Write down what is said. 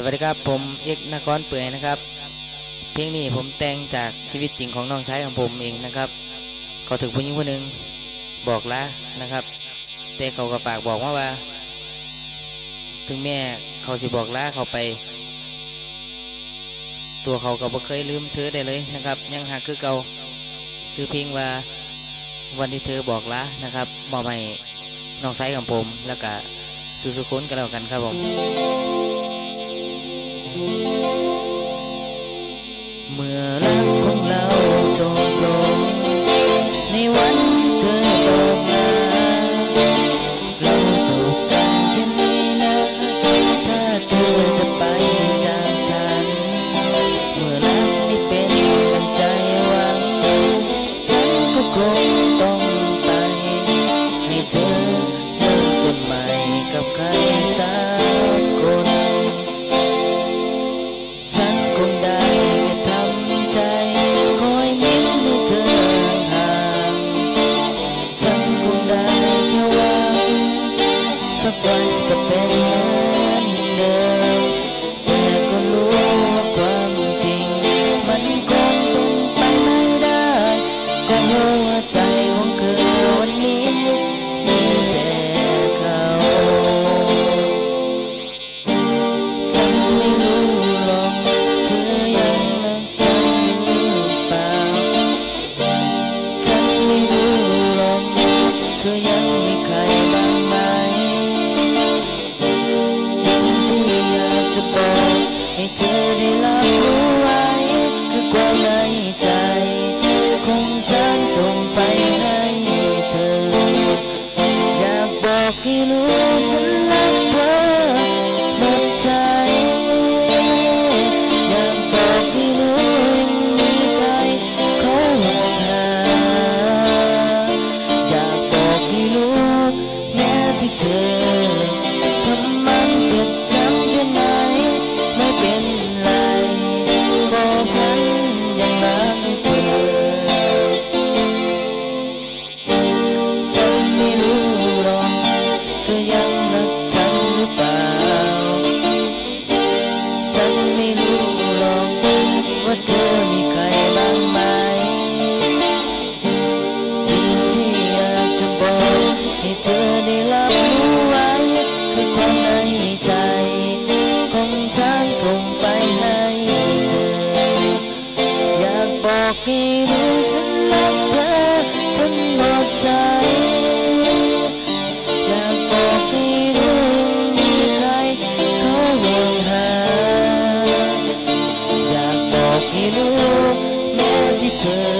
สวัสดีครับผมเอกนครเปื่อยนะครับ เพลงนี้ผมแต่งจากชีวิตจริงของน้องชายของผมเองนะครับเขาถึงผู้หญิงคนหนึ่งบอกลานะครับ แต่เขาก็ฝากบอกมาว่า ถึงแม่เขาสิบอกลาเขาไป ตัวเขาก็บ่เคยลืมเธอได้เลยนะครับ ยังหักคือเก่าซื้อเพลงว่าวันที่เธอบอกลานะครับมอบให้น้องชายของผมแล้วก็สุสุคนก็แล้วกันครับผม เมื่อรักของเราจบลง ในวันที่เธอตกมาเราจบกันแค่นี้นะ ถ้าเธอจะไปจากฉัน เมื่อรักไม่เป็นกันใจหวัง ฉันก็คง 然后，我在。 รู้ฉันรักเธอจนหมดใจอยากบอกให้รู้มีใครเขาห่วหาอยากบอกให้รู้แม้ที่เธอ